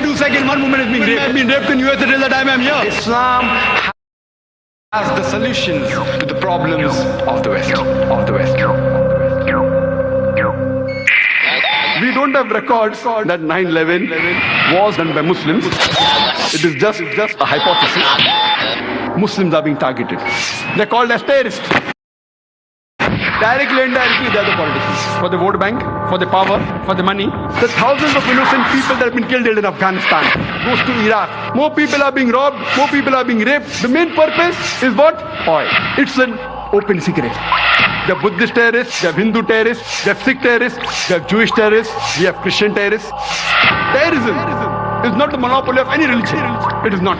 two seconds. One woman has been raped. been raped in USA till the time I'm here. Islam has the solutions to the problems of the West. Of the West. We don't have records that 9/11 was done by Muslims. It is just just a hypothesis. Muslims are being targeted. They're called as terrorists. Directly and indirectly, they are the politicians. For the vote bank, for the power, for the money. The thousands of innocent people that have been killed in Afghanistan goes to Iraq. More people are being robbed, more people are being raped. The main purpose is what? Oil. It's an open secret. Have Buddhist terrorists, have Hindu terrorists, they have Sikh terrorists, they have Jewish terrorists, we have Christian terrorists. Terrorism is not the monopoly of any religion. It is not.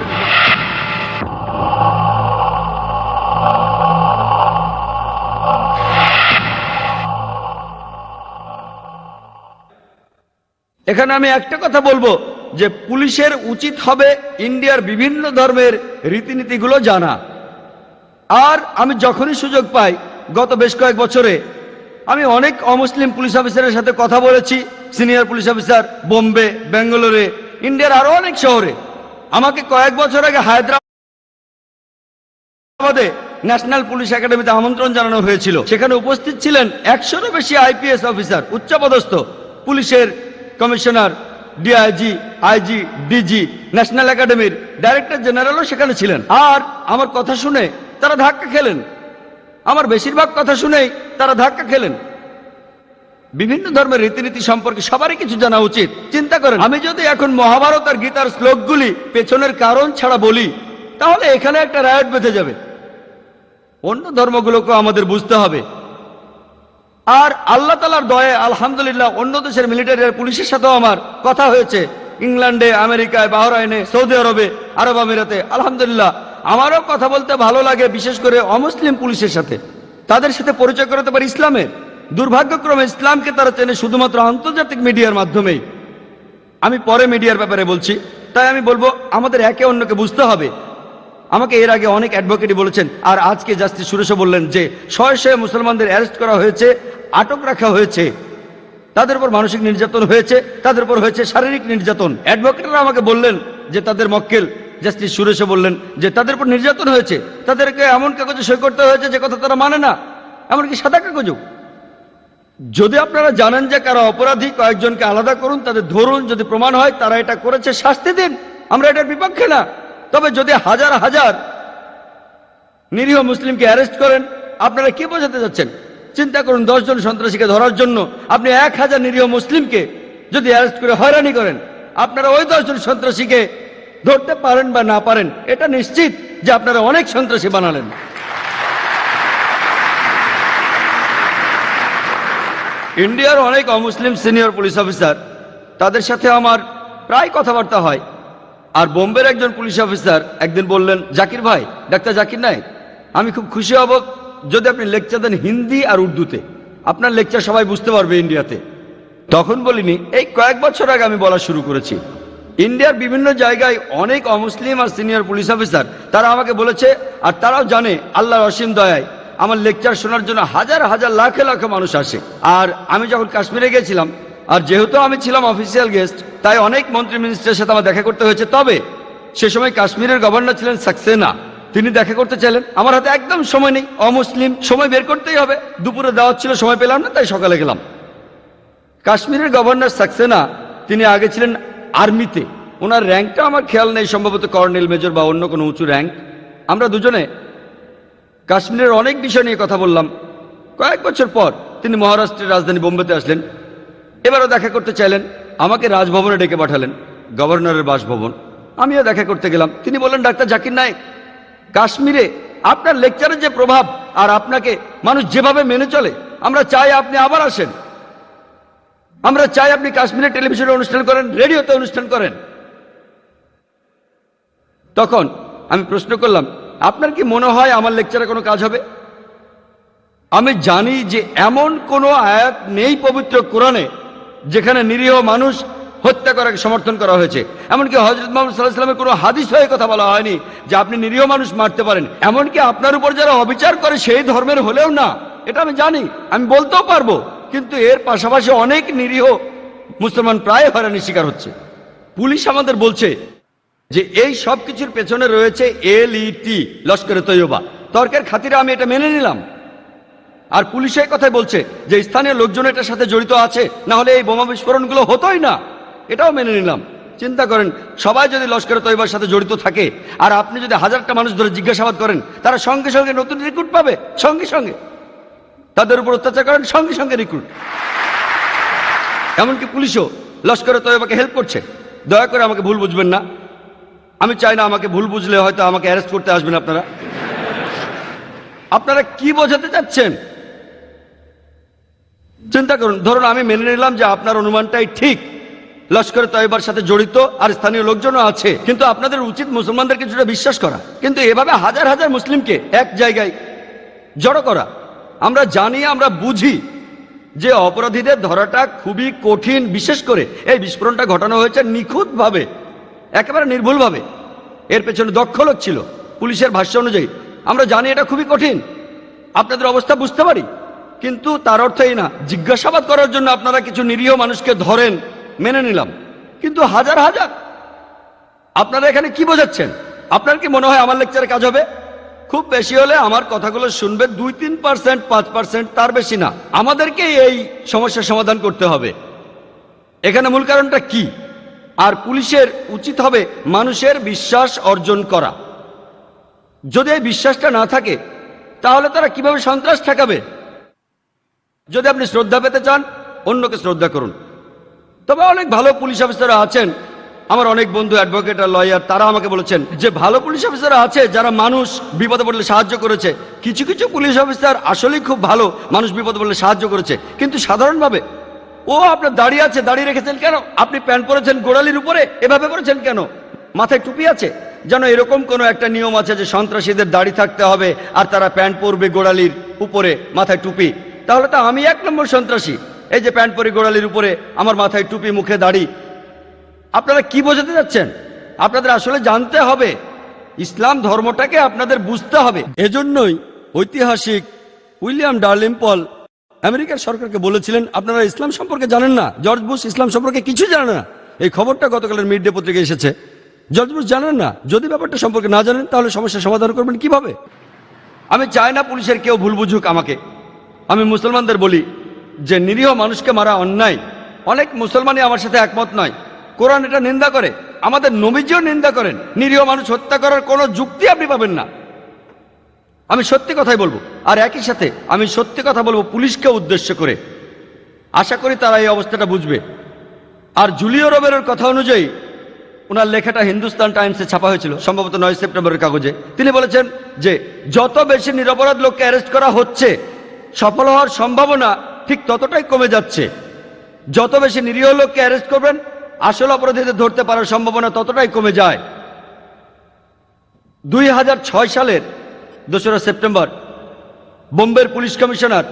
এখানে আমি একটা কথা বলব যে পুলিশের উচিত হবে ইন্ডিয়ার বিভিন্ন ধর্মের রীতিনীতিগুলো জানা। আর আমি যখনই সুযোগ পাই, গত বেশ কয়েক বছরে আমি অনেক অমুসলিম পুলিশ অফিসারের সাথে কথা বলেছি, সিনিয়র পুলিশ অফিসার, বোম্বে বেঙ্গালোরে ইন্ডিয়ার আরও অনেক শহরে। আমাকে কয়েক বছর আগে হায়দ্রাবাদে ন্যাশনাল পুলিশ একাডেমিতে আমন্ত্রণ জানানো হয়েছিল। সেখানে উপস্থিত ছিলেন একশোরও বেশি আইপিএস অফিসার, উচ্চপদস্থ পুলিশের commissioner DIG IG DG national একাডেমির ডাইরেক্টর জেনারেলও সেখানে ছিলেন। আর আমার কথা শুনে তারা ধাক্কা খেলেন। আমার বেশিরভাগ কথা শুনেই তারা ধাক্কা খেলেন। বিভিন্ন ধর্মের রীতিনীতি সম্পর্কে সবারই কিছু জানা উচিত। চিন্তা করেন, আমি যদি এখন মহাভারত আর গীতার শ্লোকগুলি পেছনের কারণ ছাড়া বলি, তাহলে এখানে একটা রায়ট বেঁধে যাবে। অন্য ধর্মগুলোকে আমাদের বুঝতে হবে। আর আল্লাহ তালার দয়ে, আলহামদুলিল্লাহ, অন্য দেশের মিলিটারি আর পুলিশের সাথেও আমার কথা হয়েছে। ইংল্যান্ডে, আমেরিকায়, বাহরাইনে, সৌদি আরবে, আরব আমিরাতে, আলহামদুলিল্লাহ, আমারও কথা বলতে ভালো লাগে, বিশেষ করে অমুসলিম পুলিশের সাথে। তাদের সাথে পরিচয় করাতে পারি ইসলামের। দুর্ভাগ্যক্রমে ইসলামকে তারা চেনে শুধুমাত্র আন্তর্জাতিক মিডিয়ার মাধ্যমেই। আমি পরে মিডিয়ার ব্যাপারে বলছি। তাই আমি বলব, আমাদের একে অন্যকে বুঝতে হবে। আমাকে এর আগে অনেক অ্যাডভোকেটই বলেছেন, আর আজকে জাস্টিস সুরেশও বললেন যে শয়ে শয়ে মুসলমানদের অ্যারেস্ট করা হয়েছে আটক রাখা হয়েছে। তাদের উপর মানসিক নির্যাতন হয়েছে, তাদের উপর হয়েছে শারীরিক নির্যাতন। অ্যাডভোকেটরা আমাকে বললেন যে তাদের মক্কেল জাস্টিস সুরেশও বললেন যে তাদের উপর নির্যাতন হয়েছে। তাদেরকে এমন কাগজে সই করতে হয়েছে যে কথা তারা মানে না, এমনকি সাদা কাগজও। যদি আপনারা জানেন যে কারা অপরাধী, কয়েকজনকে আলাদা করুন, তাদের ধরুন, যদি প্রমাণ হয় তারা এটা করেছে, শাস্তি দিন। আমরা এটার বিপক্ষে না। তবে যদি হাজার হাজার নিরীহ মুসলিমকে অ্যারেস্ট করেন, আপনারা কি বোঝাতে যাচ্ছেন? চিন্তা করুন, দশজন সন্ত্রাসীকে ধরার জন্য আপনি এক হাজার নিরীহ মুসলিমকে যদি অ্যারেস্ট করে হয়রানি করেন, আপনারা ওই দশজন সন্ত্রাসীকে ধরতে পারেন বা না পারেন, এটা নিশ্চিত যে আপনারা অনেক সন্ত্রাসী বানালেন। ইন্ডিয়ার অনেক অমুসলিম সিনিয়র পুলিশ অফিসার, তাদের সাথে আমার প্রায় কথাবার্তা হয়। আর বোম্বের একজন পুলিশ অফিসার একদিন বললেন, জাকির ভাই, ডাক্তার জাকির নাই আমি খুব খুশি হব যদি আপনি লেকচার দেন হিন্দি আর উর্দুতে, আপনার লেকচার সবাই বুঝতে পারবে ইন্ডিয়াতে। তখন বলিনি, এই কয়েক বছর আগে আমি বলা শুরু করেছি। ইন্ডিয়ার বিভিন্ন জায়গায় অনেক অমুসলিম আর সিনিয়র পুলিশ অফিসার, তারা আমাকে বলেছে, আর তারাও জানে, আল্লাহর অসীম দয়ায় আমার লেকচার শোনার জন্য হাজার হাজার লাখে লাখে মানুষ আসে। আর আমি যখন কাশ্মীরে গেছিলাম, আর যেহেতু আমি ছিলাম অফিসিয়াল গেস্ট তাই অনেক মন্ত্রী মিনিস্টারের সাথে আমার দেখা করতে হয়েছে। তবে সে সময় কাশ্মীরের গভর্নর ছিলেন সাকসেনা। তিনি দেখা করতে চাইলেন। আমার হাতে একদম সময় নেই। অমুসলিম, সময় বের করতেই হবে। দুপুরে দাওয়াত ছিল, সময় পেলাম না, তাই সকালে গেলাম। কাশ্মীরের গভর্নর সাকসেনা, তিনি আগে ছিলেন আর্মিতে। ওনার র্যাঙ্কটা আমার খেয়াল নেই, সম্ভবত কর্নেল, মেজর বা অন্য কোনো উঁচু র্যাঙ্ক। আমরা দুজনে কাশ্মীরের অনেক বিষয় নিয়ে কথা বললাম। কয়েক বছর পর তিনি মহারাষ্ট্রের রাজধানী বোম্বেতে আসলেন। এবারও দেখা করতে চাইলেন। আমাকে রাজভবনে ডেকে পাঠালেন, গভর্নরের বাসভবন। আমিও দেখা করতে গেলাম। তিনি বললেন, ডাক্তার জাকির নায়েক কাশ্মীরে আপনার লেকচারের যে প্রভাব আর আপনাকে মানুষ যেভাবে মেনে চলে, আমরা চাই আপনি আবার আসেন। আমরা চাই আপনি কাশ্মীরে টেলিভিশনে অনুষ্ঠান করেন রেডিওতে অনুষ্ঠান করেন। তখন আমি প্রশ্ন করলাম, আপনার কি মনে হয় আমার লেকচারে কোনো কাজ হবে? আমি জানি যে এমন কোনো আয়াত নেই পবিত্র কোরআনে, যেখানে নিরীহ মানুষ হত্যা করাকে সমর্থন করা হয়েছে। এমনকি হজরত মোহাম্মদ সাল্লাহ সাল্লামের কোনো হাদিস হয়ে কথা বলা হয়নি যে আপনি নিরীহ মানুষ মারতে পারেন। এমনকি আপনার উপর যারা অবিচার করে সেই ধর্মের হলেও না। এটা আমি জানি, আমি বলতেও পারব, কিন্তু এর পাশাপাশি অনেক নিরীহ মুসলমান প্রায় হয়রানির শিকার হচ্ছে। পুলিশ আমাদের বলছে যে এই সব কিছুর পেছনে রয়েছে এলইটি, লস্করে তৈয়বা। তর্কের খাতিরে আমি এটা মেনে নিলাম। আর পুলিশের কথাই বলছে যে স্থানীয় লোকজন এটার সাথে জড়িত আছে, না হলে এই বোমা বিস্ফোরণগুলো হতোই না। এটাও মেনে নিলাম। চিন্তা করেন, সবাই যদি লস্করে তৈবার সাথে জড়িত থাকে, আর আপনি যদি হাজারটা মানুষ ধরে জিজ্ঞাসাবাদ করেন, তারা সঙ্গে সঙ্গে নতুন রিক্রুট পাবে, সঙ্গে সঙ্গে। তাদের উপর অত্যাচার করেন, সঙ্গে সঙ্গে রিক্রুট এমনকি পুলিশও লস্করে তৈবাকে হেল্প করছে। দয়া করে আমাকে ভুল বুঝবেন না। আমি চাই না আমাকে ভুল বুঝলে হয়তো আমাকে অ্যারেস্ট করতে আসবেন আপনারা। আপনারা কি বোঝাতে চাচ্ছেন? চিন্তা করুন, ধরুন আমি মেনে নিলাম যে আপনার অনুমানটাই ঠিক। লস্করে তয়বার সাথে জড়িত আর স্থানীয় লোকজনও আছে। কিন্তু আপনাদের উচিত মুসলমানদের কিছুটা বিশ্বাস করা। কিন্তু এভাবে হাজার হাজার মুসলিমকে এক জায়গায় জড়ো করা। আমরা জানি, আমরা বুঝি যে অপরাধীদের ধরাটা খুবই কঠিন। বিশেষ করে এই বিস্ফোরণটা ঘটানো হয়েছে নিখুঁতভাবে, একেবারে নির্ভুলভাবে। এর পেছনে দক্ষ লোক ছিল পুলিশের ভাষ্য অনুযায়ী। আমরা জানি এটা খুবই কঠিন। আপনাদের অবস্থা বুঝতে পারি। কিন্তু তার অর্থ এই না। জিজ্ঞাসাবাদ করার জন্য আপনারা কিছু নিরীহ মানুষকে ধরেন। মেনে নিলাম। কিন্তু হাজার হাজার। আপনারা এখানে কি বোঝাচ্ছেন? আপনার কি মনে হয় আমার লেকচারে কাজ হবে? খুব বেশি হলে আমার কথাগুলো শুনবে দুই তিন পার্সেন্ট, পাঁচ পার্সেন্ট, তার বেশি না। আমাদেরকে এই সমস্যার সমাধান করতে হবে। এখানে মূল কারণটা কি? আর পুলিশের উচিত হবে মানুষের বিশ্বাস অর্জন করা। যদি এই বিশ্বাসটা না থাকে, তাহলে তারা কীভাবে সন্ত্রাস ঠেকাবে? যদি আপনি শ্রদ্ধা পেতে চান, অন্যকে শ্রদ্ধা করুন। তবে অনেক ভালো পুলিশ অফিসাররা আছেন। আমার অনেক বন্ধু অ্যাডভোকেট আর লয়ার, তারা আমাকে বলেছেন যে ভালো পুলিশ অফিসাররা আছে, যারা মানুষ বিপদে পড়লে সাহায্য করেছে। কিছু কিছু পুলিশ অফিসার আসলেই খুব ভালো মানুষ বিপদে পড়লে সাহায্য করেছে। কিন্তু সাধারণভাবে ও আপনার দাঁড়িয়ে আছে, দাঁড়িয়ে রেখেছেন কেন? আপনি প্যান্ট পরেছেন গোড়ালির উপরে, এভাবে করেছেন কেন? মাথায় টুপি আছে? যেন এরকম কোনো একটা নিয়ম আছে যে সন্ত্রাসীদের দাড়ি থাকতে হবে আর তারা প্যান্ট পরবে গোড়ালির উপরে, মাথায় টুপি। তাহলে তো আমি এক নম্বর সন্ত্রাসী। এই যে প্যান্ট পরে গোড়ালির উপরে আমার মাথায় টুপি, মুখে দাড়ি, আপনারা কি বোঝাতে যাচ্ছেন? আপনাদের আসলে জানতে হবে, ইসলাম ধর্মটাকে আপনাদের বুঝতে হবে। এজন্যই ঐতিহাসিক উইলিয়াম ডার্লিম পল আমেরিকার সরকারকে বলেছিলেন, আপনারা ইসলাম সম্পর্কে জানেন না? জর্জ বুশ ইসলাম সম্পর্কে কিছু জানেন না। এই খবরটা গতকালের মিড ডে পত্রিকা এসেছে। জর্জ বুশ জানেন না? যদি ব্যাপারটা সম্পর্কে না জানেন, তাহলে সমস্যার সমাধান করবেন কীভাবে? আমি চাই না পুলিশের কেউ ভুল বুঝুক আমাকে। আমি মুসলমানদের বলি যে নিরীহ মানুষকে মারা অন্যায়, অনেক মুসলমানই আমার সাথে একমত নয়। কোরআন এটা নিন্দা করে, আমাদের নবীজিও নিন্দা করেন, নিরীহ মানুষ হত্যা করার কোনো যুক্তি আপনি পাবেন না। আমি সত্যি কথাই বলব, আর একই সাথে আমি সত্যি কথা বলব পুলিশকে উদ্দেশ্য করে। আশা করি তারা এই অবস্থাটা বুঝবে। আর জুলিও রবেরের কথা অনুযায়ী ওনার লেখাটা হিন্দুস্তান টাইমসে ছাপা হয়েছিল, সম্ভবত নয় সেপ্টেম্বরের কাগজে। তিনি বলেছেন যে, যত বেশি নিরপরাধ লোককে অ্যারেস্ট করা হচ্ছে, সফল হওয়ার সম্ভাবনা ঠিক ততটাই কমে যাচ্ছে। যত বেশি নিরীহ লোককে অ্যারেস্ট করবেন, আসল অপরাধীদের ধরতে পারার সম্ভাবনা ততটাই কমে যায়। দুই হাজার ছয় সালের দোসরা সেপ্টেম্বর, বোম্বের police commissioner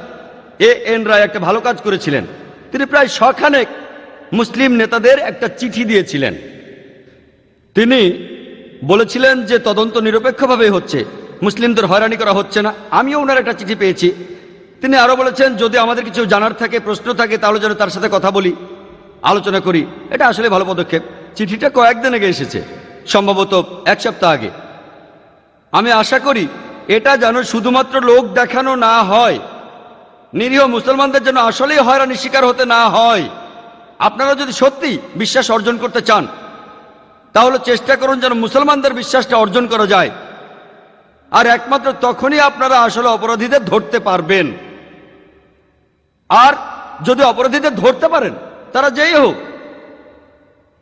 A N Roy একটা ভালো কাজ করেছিলেন। তিনি প্রায় শখানেক মুসলিম নেতাদের একটা চিঠি দিয়েছিলেন। তিনি বলেছিলেন যে তদন্ত নিরপেক্ষভাবে হচ্ছে। মুসলিমদের হয়রানি করা হচ্ছে না। আমিও ওনার একটা চিঠি পেয়েছি। তিনি আরও বলেছেন, যদি আমাদের কিছু জানার থাকে, প্রশ্ন থাকে, তাহলে যেন তার সাথে কথা বলি, আলোচনা করি। এটা আসলে ভালো পদক্ষেপ। চিঠিটা কয়েকদিন আগে এসেছে, সম্ভবত এক সপ্তাহ আগে। আমি আশা করি, এটা যেন শুধুমাত্র লোক দেখানো না হয়, নিরীহ মুসলমানদের যেন আসলেই হয়রানির শিকার হতে না হয়। আপনারা যদি সত্যি বিশ্বাস অর্জন করতে চান, তাহলে চেষ্টা করুন যেন মুসলমানদের বিশ্বাসটা অর্জন করা যায়। আর একমাত্র তখনই আপনারা আসলে অপরাধীদের ধরতে পারবেন। আর যদি অপরাধীদের ধরতে পারেন, তারা যেই হোক,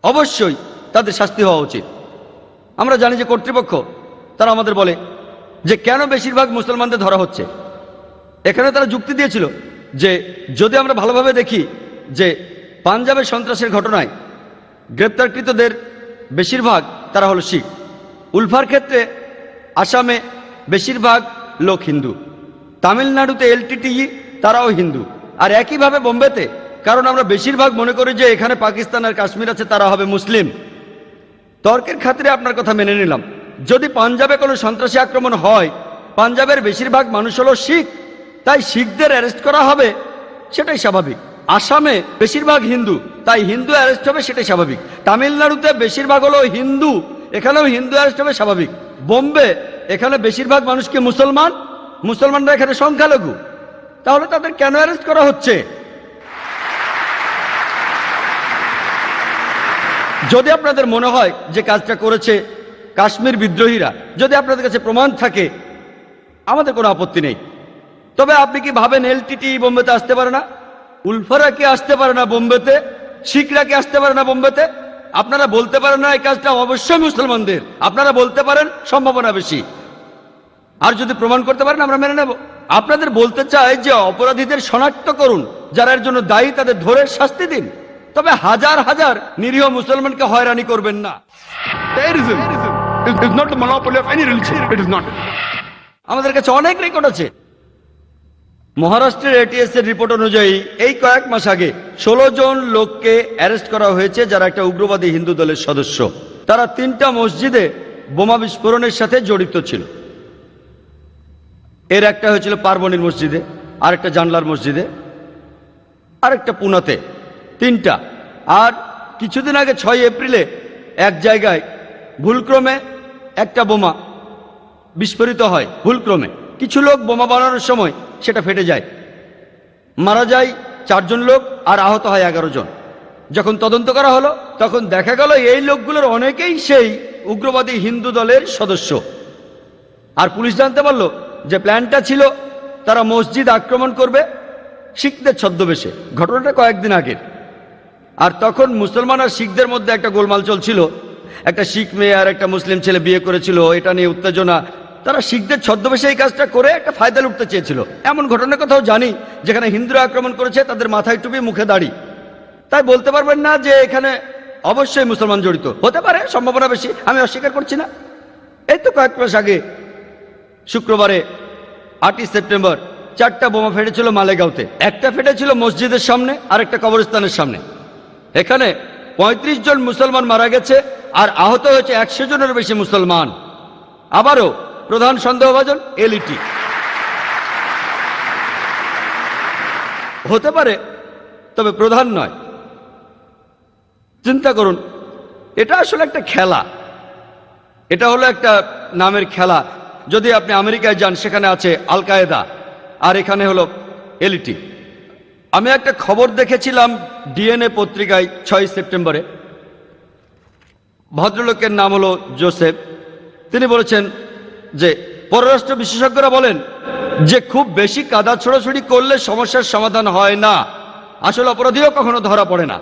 অবশ্যই তাদের শাস্তি হওয়া উচিত। আমরা জানি যে কর্তৃপক্ষ, তারা আমাদের বলে যে কেন বেশিরভাগ মুসলমানদের ধরা হচ্ছে। এখানে তারা যুক্তি দিয়েছিল যে যদি আমরা ভালোভাবে দেখি যে পাঞ্জাবের সন্ত্রাসের ঘটনায় গ্রেপ্তারকৃতদের বেশিরভাগ তারা হলো শিখ। উলফার ক্ষেত্রে আসামে বেশিরভাগ লোক হিন্দু। তামিলনাড়ুতে এলটিটিই তারাও হিন্দু। আর একইভাবে বোম্বেতে, কারণ আমরা বেশিরভাগ মনে করি যে এখানে পাকিস্তান আর কাশ্মীর আছে, তারা হবে মুসলিম। তর্কের খাতিরে আপনার কথা মেনে নিলাম। যদি পাঞ্জাবে কোনো সন্ত্রাসী আক্রমণ হয়, পাঞ্জাবের বেশিরভাগ মানুষ হলো শিখ, তাই শিখদের অ্যারেস্ট করা হবে, সেটাই স্বাভাবিক। আসামে বেশিরভাগ হিন্দু, তাই হিন্দু অ্যারেস্ট হবে, সেটাই স্বাভাবিক। তামিলনাড়ুতে বেশিরভাগ হলো হিন্দু, এখানেও হিন্দু অ্যারেস্ট হবে, স্বাভাবিক। বোম্বে, এখানে বেশিরভাগ মানুষ কি মুসলমান? মুসলমানরা এখানে সংখ্যালঘু। তাহলে তাদের কেন অ্যারেস্ট করা হচ্ছে? যদি আপনাদের মনে হয় যে কাজটা করেছে কাশ্মীর বিদ্রোহীরা, যদি আপনাদের কাছে প্রমাণ থাকে, আমাদের কোনো আপত্তি নেই। তবে আপনি কি ভাবেন এলটিটি বোম্বেতে আসতে পারে না? উলফারা কি আসতে পারে না বোম্বেতে? শিখরা কি আসতে পারে না বোম্বেতে? আপনারা বলতে পারেন না এই কাজটা অবশ্যই মুসলমানদের। আপনারা বলতে পারেন সম্ভাবনা বেশি। আর যদি প্রমাণ করতে পারেন, আমরা মেনে নেব। আপনাদের বলতে চাই যে অপরাধীদের শনাক্ত করুন যারা এর জন্য দায়ী তাদের ধরে শাস্তি দিন। তবে হাজার হাজার নিরীহ মুসলমানকে হয়রানি করবেন না. আমাদের কাছে অনেক রেকর্ড আছে। মহারাষ্ট্রের এটিএস এর রিপোর্ট অনুযায়ী এই কয়েক মাস আগে ষোলো জন লোককে অ্যারেস্ট করা হয়েছে যারা একটা উগ্রবাদী হিন্দু দলের সদস্য। তারা তিনটা মসজিদে বোমা বিস্ফোরণের সাথে জড়িত ছিল। এর একটা হয়েছিল পার্বণীর মসজিদে, আরেকটা জানলার মসজিদে, আরেকটা পুনাতে, তিনটা। আর কিছুদিন আগে ছয় এপ্রিলে এক জায়গায় ভুলক্রমে একটা বোমা বিস্ফোরিত হয়, ভুলক্রমে। কিছু লোক বোমা বানানোর সময় সেটা ফেটে যায়। মারা যায় চারজন লোক আর আহত হয় এগারো জন। যখন তদন্ত করা হলো, তখন দেখা গেল এই লোকগুলোর অনেকেই সেই উগ্রবাদী হিন্দু দলের সদস্য। আর পুলিশ জানতে পারল যে প্ল্যানটা ছিল, তারা মসজিদ আক্রমণ করবে শিখদের ছদ্মবেশে। ঘটনাটা কয়েকদিন আগের। আর তখন মুসলমান আর শিখদের মধ্যে একটা গোলমাল চলছিল। একটা শিখ মেয়ে আর একটা মুসলিম ছেলে বিয়ে করেছিল, এটা নিয়ে উত্তেজনা। তারা শিখদের ছদ্মবেশে এই কাজটা করে একটা ফায়দা লুটতে চেয়েছিল। এমন ঘটনার কথাও জানি, যেখানে হিন্দুরা আক্রমণ করেছে, তাদের মাথায় টুপি, মুখে দাড়ি। তাই বলতে পারবেন না যে এখানে অবশ্যই মুসলমান জড়িত। হতে পারে, সম্ভাবনা বেশি, আমি অস্বীকার করছি না। এই তো কয়েক মাস আগে শুক্রবারে আটই সেপ্টেম্বর চারটা বোমা ফেটেছিল মালেগাঁওতে। একটা ফেটেছিল মসজিদের সামনে আর একটা কবরস্থানের সামনে। এখানে ৩৫ জন মুসলমান মারা গেছে আর আহত হয়েছে একশো জনের বেশি মুসলমান। আবারও প্রধান সন্দেহভাজন এলইটি হতে পারে, তবে প্রধান নয়। চিন্তা করুন, এটা আসলে একটা খেলা। এটা হলো একটা নামের খেলা। যদি আপনি আমেরিকায় যান, সেখানে আছে আল কায়েদা, আর এখানে হলো এলইটি আমি একটা খবর দেখেছিলাম ডিএনএ পত্রিকায় ছয় সেপ্টেম্বরে। ভদ্রলোকের নাম হলো জোসেফ। তিনি বলেছেন যে, পররাষ্ট্র বিশেষজ্ঞরা বলেন যে, খুব বেশি কাদা ছোড়াছড়ি করলে সমস্যার সমাধান হয় না। আসল অপরাধীও কখনো ধরা পড়ে না।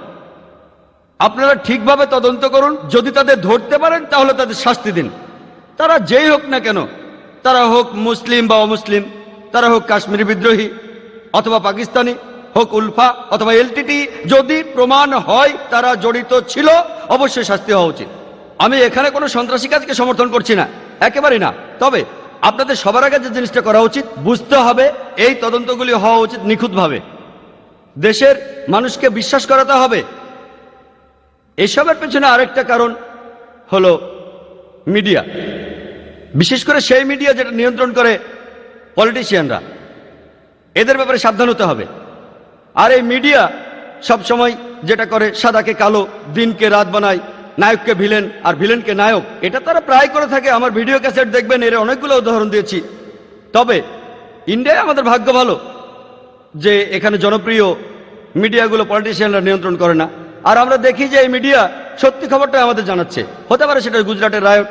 আপনারা ঠিকভাবে তদন্ত করুন। যদি তাদের ধরতে পারেন, তাহলে তাদের শাস্তি দিন। তারা যেই হোক না কেন তারা হোক মুসলিম বা অমুসলিম, তারা হোক কাশ্মীর বিদ্রোহী অথবা পাকিস্তানি, হোক উলফা অথবা এলটিটি, যদি প্রমাণ হয় তারা জড়িত ছিল, অবশ্যই শাস্তি হওয়া উচিত। আমি এখানে কোনো সন্ত্রাসী কাজকে সমর্থন করছি না একেবারেই না। তবে আপনাদের সবার আগে যে জিনিসটা করা উচিত, বুঝতে হবে, এই তদন্তগুলি হওয়া উচিত নিখুঁতভাবে। দেশের মানুষকে বিশ্বাস করাতে হবে। এসবের পেছনে আরেকটা কারণ হলো মিডিয়া। বিশেষ করে সেই মিডিয়া যেটা নিয়ন্ত্রণ করে পলিটিশিয়ানরা এদের ব্যাপারে সাবধান হতে হবে। আর এই মিডিয়া সব সময় যেটা করে, সাদাকে কালো, দিনকে রাত বানায়, নায়ককে ভিলেন আর ভিলেনকে নায়ক, এটা তারা প্রায় করে থাকে। আমার ভিডিও ক্যাসেট দেখবেন, এর অনেকগুলো উদাহরণ দিয়েছি। তবে ইন্ডিয়ায় আমাদের ভাগ্য ভালো যে এখানে জনপ্রিয় মিডিয়াগুলো পলিটিশিয়ানরা নিয়ন্ত্রণ করে না। আর আমরা দেখি যে এই মিডিয়া সত্যি খবরটা আমাদের জানাচ্ছে। হতে পারে সেটা গুজরাটের রায়ট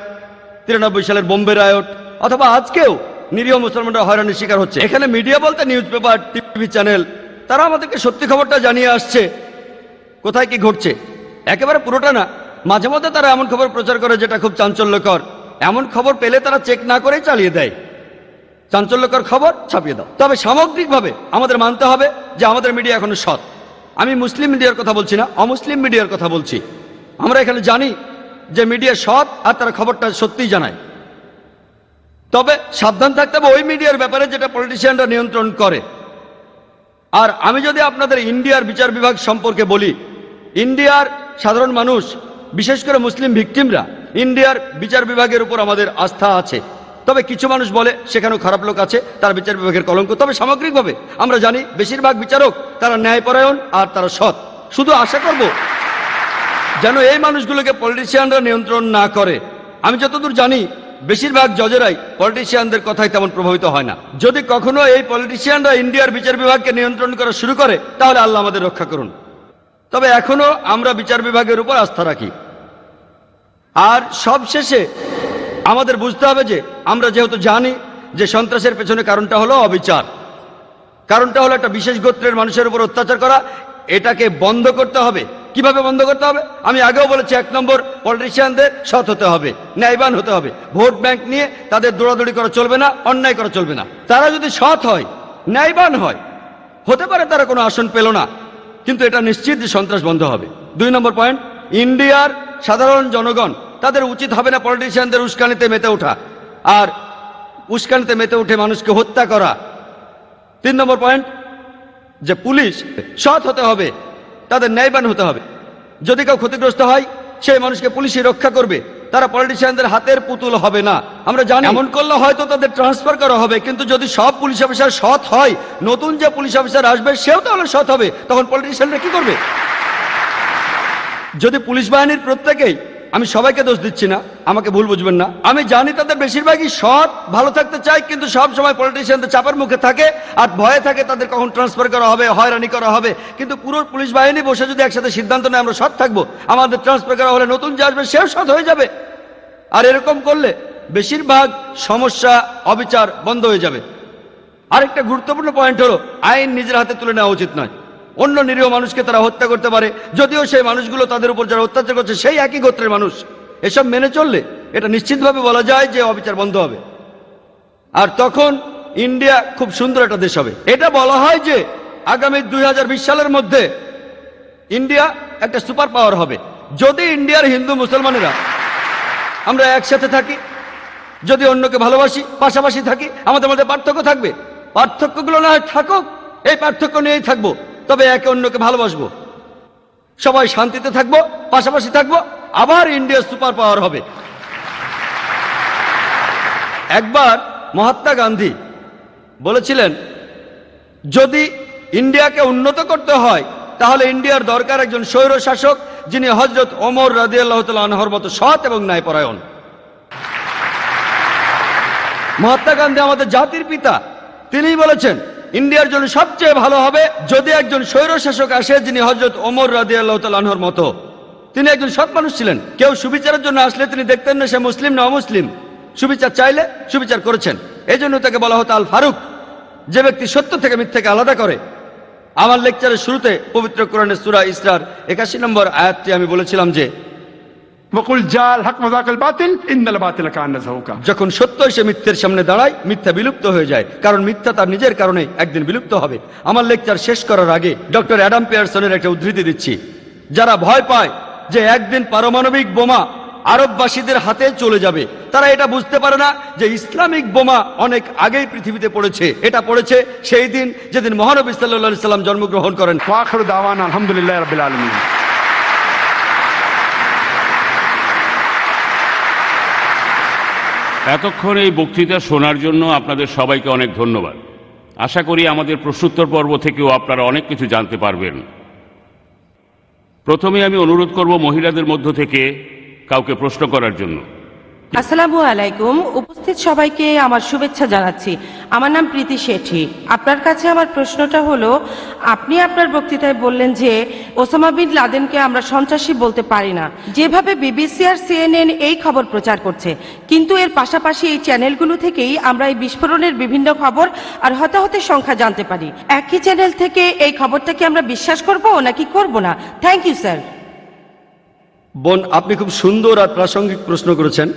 তিরানব্বই সালের বোম্বে রায়ট, অথবা আজকেও নিরীহ মুসলমানরা হয়রানির শিকার হচ্ছে। এখানে মিডিয়া বলতে নিউজ পেপার টিভি চ্যানেল, তারা আমাদেরকে সত্যি খবরটা জানিয়ে আসছে, কোথায় কি ঘটছে। একেবারে পুরোটা না, মাঝে মধ্যে তারা এমন খবর প্রচার করে যেটা খুব চাঞ্চল্যকর। এমন খবর পেলে তারা চেক না করেই চালিয়ে দেয়। চাঞ্চল্যকর খবর ছাপিয়ে দাও। তবে সামগ্রিকভাবে আমাদের মানতে হবে যে আমাদের মিডিয়া এখনও সৎ। আমি মুসলিম মিডিয়ার কথা বলছি না, অমুসলিম মিডিয়ার কথা বলছি। আমরা এখানে জানি যে মিডিয়া সৎ আর তারা খবরটা সত্যিই জানায়। তবে সাবধান থাকতে হবে ওই মিডিয়ার ব্যাপারে যেটা পলিটিশিয়ানরা নিয়ন্ত্রণ করে। আর আমি যদি আপনাদের ইন্ডিয়ার বিচার বিভাগ সম্পর্কে বলি, ইন্ডিয়ার সাধারণ মানুষ, বিশেষ করে মুসলিম ভিকটিমরা, ইন্ডিয়ার বিচার বিভাগের উপর আমাদের আস্থা আছে। তবে কিছু মানুষ বলে সেখানেও খারাপ লোক আছে, তার বিচার বিভাগের কলঙ্ক। তবে সামগ্রিকভাবে আমরা জানি, বেশিরভাগ বিচারক তারা ন্যায়পরায়ণ আর তারা সৎ। শুধু আশা করব যেন এই মানুষগুলোকে পলিটিশিয়ানরা নিয়ন্ত্রণ না করে। আমি যতদূর জানি, বেশিরভাগ জজেরাই পলিটিশিয়ানদের কথায় তেমন প্রভাবিত হয় না। যদি কখনো এই পলিটিশিয়ানরা ইন্ডিয়ার বিচার বিভাগকে নিয়ন্ত্রণ করা শুরু করে, তাহলে আল্লাহ আমাদের রক্ষা করুন। তবে এখনও আমরা বিচার বিভাগের উপর আস্থা রাখি। আর সবশেষে আমাদের বুঝতে হবে যে, আমরা যেহেতু জানি যে সন্ত্রাসের পেছনে কারণটা হলো অবিচার। কারণটা হলো একটা বিশেষ গোত্রের মানুষের উপর অত্যাচার করা। এটাকে বন্ধ করতে হবে। কীভাবে বন্ধ করতে হবে? আমি আগেও বলেছি, এক নম্বর পলিটিশিয়ানদের সৎ হতে হবে, ন্যায়বান হতে হবে। ভোট ব্যাংক নিয়ে তাদের দৌড়াদৌড়ি করা চলবে না, অন্যায় করা চলবে না। তারা যদি সৎ হয়, ন্যায়বান হয়, হতে পারে তারা কোনো আসন পেল না, কিন্তু এটা নিশ্চিত যে সন্ত্রাস বন্ধ হবে। দুই নম্বর পয়েন্ট ইন্ডিয়ার সাধারণ জনগণ, তাদের উচিত হবে না পলিটিশিয়ানদের উস্কানিতে মেতে ওঠা, আর উস্কানিতে মেতে উঠে মানুষকে হত্যা করা। তিন নম্বর পয়েন্ট যে পুলিশ সৎ হতে হবে তাদের ন্যায়বান হতে হবে। যদি কেউ ক্ষতিগ্রস্ত হয়, সেই মানুষকে পুলিশে রক্ষা করবে। তারা পলিটিশিয়ানদের হাতের পুতুল হবে না। আমরা জানি এমন করলে হয়তো তাদের ট্রান্সফার করা হবে, কিন্তু যদি সব পুলিশ অফিসার সৎ হয়, নতুন যে পুলিশ অফিসার আসবে, সেও তাহলে সৎ হবে। তখন পলিটিশিয়ানরা কি করবে? যদি পুলিশ বাহিনীর প্রত্যেকেই আমি সবাইকে দোষ দিচ্ছি না। আমাকে ভুল বুঝবেন না। আমি জানি তাদের বেশিরভাগই সৎ, ভালো থাকতে চাই কিন্তু সব সময় পলিটিশিয়ানদের চাপার মুখে থাকে আর ভয়ে থাকে তাদের কখন ট্রান্সফার করা হবে, হয়রানি করা হবে। কিন্তু পুরো পুলিশ বাহিনী বসে যদি একসাথে সিদ্ধান্ত নেয় আমরা সৎ থাকব, আমাদের ট্রান্সফার করা হলে নতুন যে আসবে সেও সৎ হয়ে যাবে। আর এরকম করলে বেশিরভাগ সমস্যা, অবিচার বন্ধ হয়ে যাবে। আরেকটা গুরুত্বপূর্ণ পয়েন্ট হলো, আইন নিজের হাতে তুলে নেওয়া উচিত নয়। অন্য নিরীহ মানুষকে তারা হত্যা করতে পারে, যদিও সেই মানুষগুলো তাদের উপর যারা অত্যাচার করছে, সেই একই গোত্রের মানুষ। এসব মেনে চললে এটা নিশ্চিতভাবে বলা যায় যে অবিচার বন্ধ হবে। আর তখন ইন্ডিয়া খুব সুন্দর একটা দেশ হবে। এটা বলা হয় যে আগামী দুই হাজার বিশ সালের মধ্যে ইন্ডিয়া একটা সুপার পাওয়ার হবে। যদি ইন্ডিয়ার হিন্দু মুসলমানেরা আমরা একসাথে থাকি, যদি অন্যকে ভালোবাসি, পাশাপাশি থাকি, আমাদের মধ্যে পার্থক্য থাকবে। পার্থক্যগুলো না হয় থাকুক, এই পার্থক্য নিয়েই থাকব। তবে একে অন্যকে ভালোবাসবো। সবাই শান্তিতে থাকব, পাশাপাশি থাকব আবার ইন্ডিয়া সুপার পাওয়ার হবে। একবার মহাত্মা গান্ধী বলেছিলেন, যদি ইন্ডিয়াকে উন্নত করতে হয়, তাহলে ইন্ডিয়ার দরকার একজন স্বৈর শাসক, যিনি হজরত ওমর রাজিয়াল্লাহ আনহর মতো সৎ এবং ন্যায়পরায়ণ। মহাত্মা গান্ধী আমাদের জাতির পিতা তিনি বলেছেন, ইন্ডিয়ার জন্য সবচেয়ে ভালো হবে যদি একজন স্বৈর শাসক আসে, যিনি হজরত ওমর রাজি আল্লাহ আনহর মতো। তিনি একজন সৎ মানুষ ছিলেন। কেউ সুবিচারের জন্য আসলে তিনি দেখতেন না সে মুসলিম না অমুসলিম। সুবিচার চাইলে সুবিচার করেছেন। এই জন্য তাকে বলা হতো আল ফারুক। যে ব্যক্তি সত্য থেকে মিথ্যাকে আলাদা করে। আমার লেকচারের শুরুতে পবিত্র কোরআনের সুরা ইসরার একাশি নম্বর আয়াতটি আমি বলেছিলাম যে যখন সত্য এসে মিথ্যের সামনে দাঁড়ায় মিথ্যা বিলুপ্ত হয়ে যায়। কারণ মিথ্যা তার নিজের কারণে একদিন বিলুপ্ত হবে। আমার লেকচার শেষ করার আগে ডক্টর অ্যাডাম পিয়ারসনের একটা উদ্ধৃতি দিচ্ছি। যারা ভয় পায় যে একদিন পারমাণবিক বোমা আরববাসীদের হাতে চলে যাবে। তারা এটা বুঝতে পারে না যে ইসলামিক বোমা অনেক আগেই পৃথিবীতে পড়েছে। এটা পড়েছে সেই দিন যেদিন মহানবী সাল্লা সাল্লাম জন্মগ্রহণ করেন। দাওয়ান আলহামদুলিল্লাহ রবিল এতক্ষণ এই বক্তৃতা শোনার জন্য আপনাদের সবাইকে অনেক ধন্যবাদ। আশা করি আমাদের প্রশ্নোত্তর পর্ব থেকেও আপনারা অনেক কিছু জানতে পারবেন। প্রথমে আমি অনুরোধ করব মহিলাদের মধ্য থেকে কাউকে প্রশ্ন করার জন্য। আসসালামু আলাইকুম। উপস্থিত সবাইকে আমার শুভেচ্ছা জানাচ্ছি। আমার নাম প্রীতি শেঠি। আপনার কাছে আমার প্রশ্নটা হলো, আপনি আপনার বক্তৃতায় বললেন যে, ওসামা বিন লাদেনকে আমরা সন্ত্রাসী বলতে পারি না। যেভাবে বিবিসি আর সিএনএন এই খবর প্রচার করছে, কিন্তু এর পাশাপাশি এই চ্যানেলগুলো থেকেই আমরা এই বিস্ফোরণের বিভিন্ন খবর আর হতাহতের সংখ্যা জানতে পারি। একই চ্যানেল থেকে এই খবরটা কি আমরা বিশ্বাস করব নাকি করব না? থ্যাংক ইউ স্যার বোন, আপনি খুব সুন্দর আর প্রাসঙ্গিক প্রশ্ন করেছেন।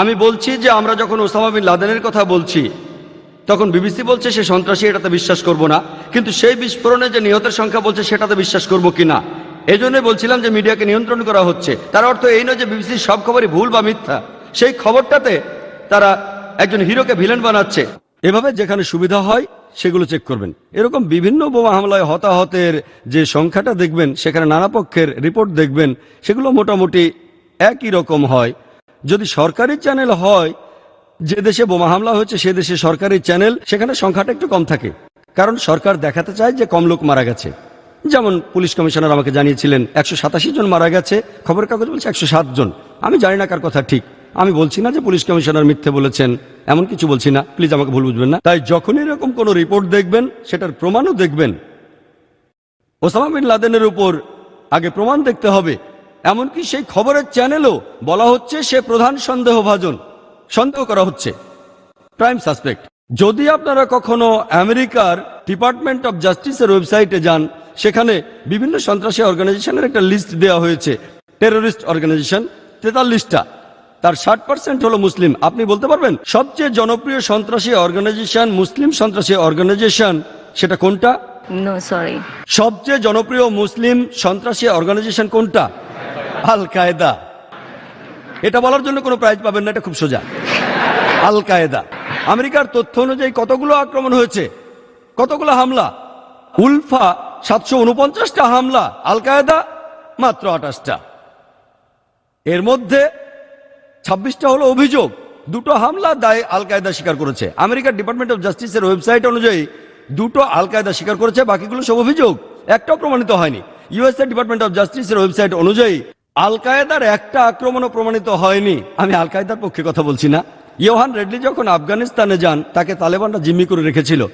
আমি বলছি যে, আমরা যখন ওসামা বিন লাদেনের কথা বলছি তখন বিবিসি বলছে, সে সন্ত্রাসী, এটাতে বিশ্বাস করব না। কিন্তু সেই বিস্ফোরণে যে নিহতের সংখ্যা বলছে, সেটাতে বিশ্বাস করব কি না? এই জন্যই বলছিলাম যে মিডিয়াকে নিয়ন্ত্রণ করা হচ্ছে। তার অর্থ এই নয় যে বিবিসির সব খবরই ভুল বা মিথ্যা। সেই খবরটাতে তারা একজন হিরোকে ভিলেন বানাচ্ছে। এভাবে যেখানে সুবিধা হয়, সেগুলো চেক করবেন। এরকম বিভিন্ন বোমা হামলায় হতাহতের যে সংখ্যাটা দেখবেন, সেখানে নানা পক্ষের রিপোর্ট দেখবেন, সেগুলো মোটামুটি একই রকম হয়। যদি সরকারি চ্যানেল হয় যে দেশে বোমা হামলা হয়েছে, সে দেশে সরকারি চ্যানেল, সেখানে সংখ্যাটা একটু কম থাকে। কারণ সরকার দেখাতে চায় যে কম লোক মারা গেছে। যেমন পুলিশ কমিশনার আমাকে জানিয়েছিলেন, একশো সাতাশি জন মারা গেছে, খবরের কাগজ বলছে একশো সাত জন। আমি জানি না কার কথা ঠিক। আমি বলছি না যে পুলিশ কমিশনার মিথ্যে বলেছেন, এমন কিছু বলছি না। প্লিজ আমাকে ভুল বুঝবেন না। তাই যখন এরকম কোনো রিপোর্ট দেখবেন, সেটার প্রমাণও দেখবেন। ওসামা বিন লাদেনের উপর আগে প্রমাণ দেখতে হবে। এমনকি সেই খবরের চ্যানেলও বলা হচ্ছে সে প্রধান সন্দেহভাজন। সন্দেহ করা হচ্ছে। প্রাইম সাসপেক্ট যদি আপনারা কখনো আমেরিকার ডিপার্টমেন্ট অফ জাস্টিসের ওয়েবসাইটে যান সেখানে বিভিন্ন সন্ত্রাসী অর্গানাইজেশনের একটা লিস্ট দেওয়া হয়েছে। টেরোরিস্ট অর্গানাইজেশন তেতাল্লিশটা। তার ষাট পার্সেন্ট হলো মুসলিম। আপনি বলতে পারবেন সবচেয়ে জনপ্রিয় সন্ত্রাসী অর্গানাইজেশন মুসলিম সন্ত্রাসী অর্গানাইজেশন সেটা কোনটা? সবচেয়ে জনপ্রিয় মুসলিম সন্ত্রাসী অর্গানাইজেশন কোনটা? আল কায়দা এটা বলার জন্য কোনো প্রাইজ পাবেন না, এটা খুব সোজা। আল কায়দা। আমেরিকার তথ্য অনুযায়ী কতগুলো আক্রমণ হয়েছে? কতগুলো হামলা? উলফা সাতশো উনপঞ্চাশটা হামলা, আল কায়দা মাত্র আঠাশটা। এর মধ্যে ছাব্বিশটা হলো অভিযোগ, দুটো হামলা দায় আল কায়দা স্বীকার করেছে। আমেরিকার ডিপার্টমেন্ট অফ জাস্টিসের ওয়েবসাইট অনুযায়ী দুটো আল কায়দা স্বীকার করেছে, বাকিগুলো সব অভিযোগ। একটাও প্রমাণিত হয়নি। ইউএসএ ডিপার্টমেন্ট অফ জাস্টিসের ওয়েবসাইট অনুযায়ী আল কায়দার একটা আক্রমণও প্রমাণিত হয়নি। আমি আল কায়দার পক্ষে কথা বলছি না। ইয়োহান রেডলি যখন আফগানিস্তানে যান, তাকে তালেবানরা জিম্মি করে রেখেছিল।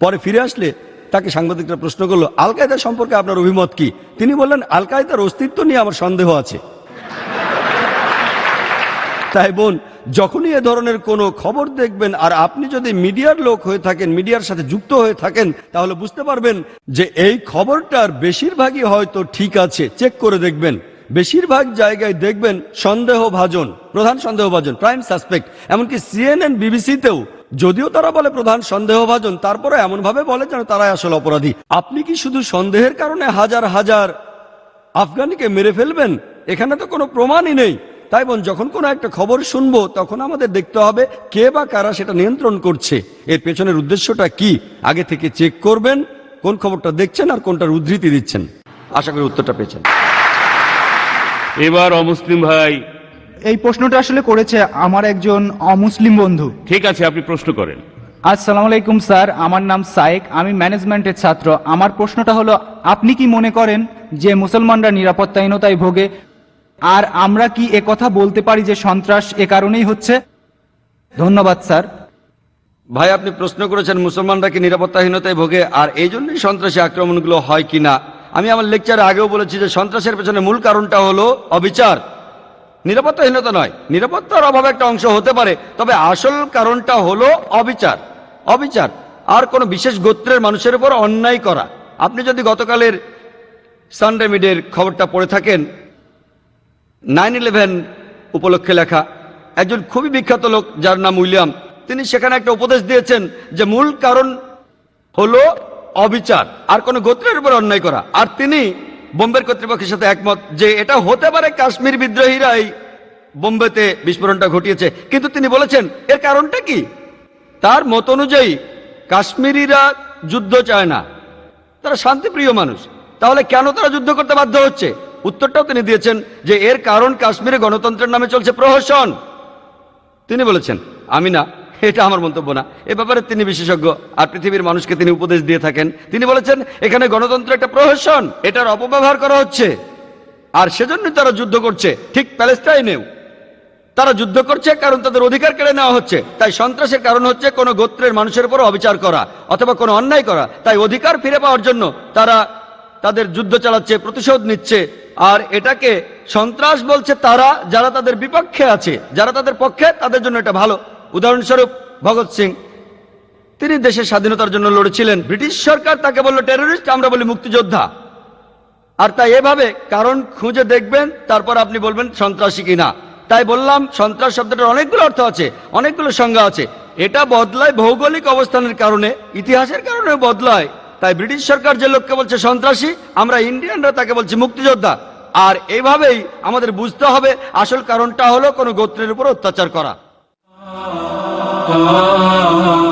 পরে ফিরে আসলে তাকে সাংবাদিকরা প্রশ্ন করল আল কায়দা সম্পর্কে আপনার অভিমত কি? তিনি বললেন আল কায়দার অস্তিত্ব নিয়ে আমার সন্দেহ আছে। তাই বোন, যখনই এ ধরনের কোনো খবর দেখবেন আর আপনি যদি মিডিয়ার লোক হয়ে থাকেন, মিডিয়ার সাথে যুক্ত হয়ে থাকেন, তাহলে বুঝতে পারবেন যে এই খবরটার বেশিরভাগই হয়তো ঠিক আছে। চেক করে দেখবেন। বেশিরভাগ জায়গায় দেখবেন সন্দেহভাজন, প্রধান সন্দেহভাজন প্রাইম সাসপেক্ট এমনকি সিএনএন বিবিসিতেও যদিও তারা বলে প্রধান সন্দেহভাজন তারপরে এমন ভাবে বলে যেন তারাই আসল অপরাধী। আপনি কি শুধু সন্দেহের কারণে হাজার হাজার আফগানিকে মেরে ফেলবেন? এখানে তো কোনো প্রমাণই নেই। তাই বোন যখন কোনো একটা খবর শুনব, তখন আমাদের দেখতে হবে কে বা কারা সেটা নিয়ন্ত্রণ করছে। এর পেছনের উদ্দেশ্যটা কি? আগে থেকে চেক করবেন, কোন খবরটা দেখছেন আর কোনটার উদ্ধৃতি দিচ্ছেন। আশা করি উত্তরটা পেয়েছেন। এবার অমুসলিম ভাই। এই প্রশ্নটা আসলে করেছে আমার একজন অমুসলিম বন্ধু। ঠিক আছে আপনি প্রশ্ন করেন। আসসালামু আলাইকুম স্যার। আমার নাম সাইক আমি ম্যানেজমেন্টের ছাত্র। আমার প্রশ্নটা হলো আপনি কি মনে করেন যে মুসলমানরা নিরাপত্তাহীনতায় ভোগে? আর আমরা কি এ কথা বলতে পারি যে সন্ত্রাস এ কারণেই হচ্ছে? ধন্যবাদ স্যার। ভাই আপনি প্রশ্ন করেছেন মুসলমানরা কি নিরাপত্তাহীনতায় ভোগে আর এই জন্যই সন্ত্রাসী আক্রমণগুলো হয় কিনা? আমি আমার লেকচারে আগেও বলেছি যে সন্ত্রাসের পেছনে মূল কারণটা হলো অবিচার। নিরাপত্তাহীনতা নয়। নিরাপত্তার অভাব একটা অংশ হতে পারে, তবে আসল কারণটা হলো অবিচার। অবিচার। আর কোনো বিশেষ গোত্রের মানুষের উপর অন্যায় করা। আপনি যদি গতকালের সানডে মিডের খবরটা পড়ে থাকেন নাইন ইলেভেন উপলক্ষে লেখা, একজন খুবই বিখ্যাত লোক যার নাম উইলিয়াম, তিনি সেখানে একটা উপদেশ দিয়েছেন যে মূল কারণ হলো অবিচার, আর কোনো গোত্রের উপর অন্যায় করা। আর তিনি বোম্বের কর্তৃপক্ষের সাথে একমত যে এটা হতে পারে কাশ্মীর বিদ্রোহীরাই বোম্বেতে বিস্ফোরণটা ঘটিয়েছে। কিন্তু তিনি বলেছেন, এর কারণটা কি? তার মত অনুযায়ী কাশ্মীরিরা যুদ্ধ চায় না। তারা শান্তিপ্রিয় মানুষ। তাহলে কেন তারা যুদ্ধ করতে বাধ্য হচ্ছে? উত্তরটাও তিনি দিয়েছেন যে এর কারণ কাশ্মীরে গণতন্ত্রের নামে চলছে প্রহসন। তিনি বলেছেন, আমি না এটা আমার মন্তব্য না। এ ব্যাপারে তিনি বিশেষজ্ঞ, আর পৃথিবীর মানুষকে তিনি উপদেশ দিয়ে থাকেন। তিনি বলেছেন, এখানে গণতন্ত্র একটা প্রহসন, এটার অপব্যবহার করা হচ্ছে। আর সেজন্যই তারা যুদ্ধ করছে। ঠিক প্যালেস্টাইনেও। তারা যুদ্ধ করছে কারণ তাদের অধিকার কেড়ে নেওয়া হচ্ছে। তাই সন্ত্রাসের কারণ হচ্ছে কোনো গোত্রের মানুষের উপর অবিচার করা, অথবা কোনো অন্যায় করা। তাই অধিকার ফিরে পাওয়ার জন্য তারা তাদের যুদ্ধ চালাচ্ছে, প্রতিশোধ নিচ্ছে। আর এটাকে সন্ত্রাস বলছে তারা, যারা তাদের বিপক্ষে আছে। যারা তাদের পক্ষে, তাদের জন্য এটা ভালো। উদাহরণস্বরূপ, ভগৎ সিং। তিনি দেশের স্বাধীনতার জন্য লড়েছিলেন। ব্রিটিশ সরকার তাকে বলল, টেরোরিস্ট, আমরা বলি মুক্তিযোদ্ধা। আর তাই এভাবে কারণ খুঁজে দেখবেন, তারপর আপনি বলবেন, সন্ত্রাসী কিনা? তাই বললাম, সন্ত্রাস শব্দটার অনেকগুলো অর্থ আছে, অনেকগুলো সংজ্ঞা আছে। এটা বদলায় ভৌগোলিক অবস্থানের কারণে, ইতিহাসের কারণে বদলায়। তাই ব্রিটিশ সরকার যে লোককে বলছে সন্ত্রাসী, আমরা ইন্ডিয়ানরা তাকে বলছি মুক্তিযোদ্ধা। আর এইভাবেই আমাদের বুঝতে হবে, আসল কারণটা হলো কোনো গোত্রের উপর অত্যাচার করা। Ah, ah, ah.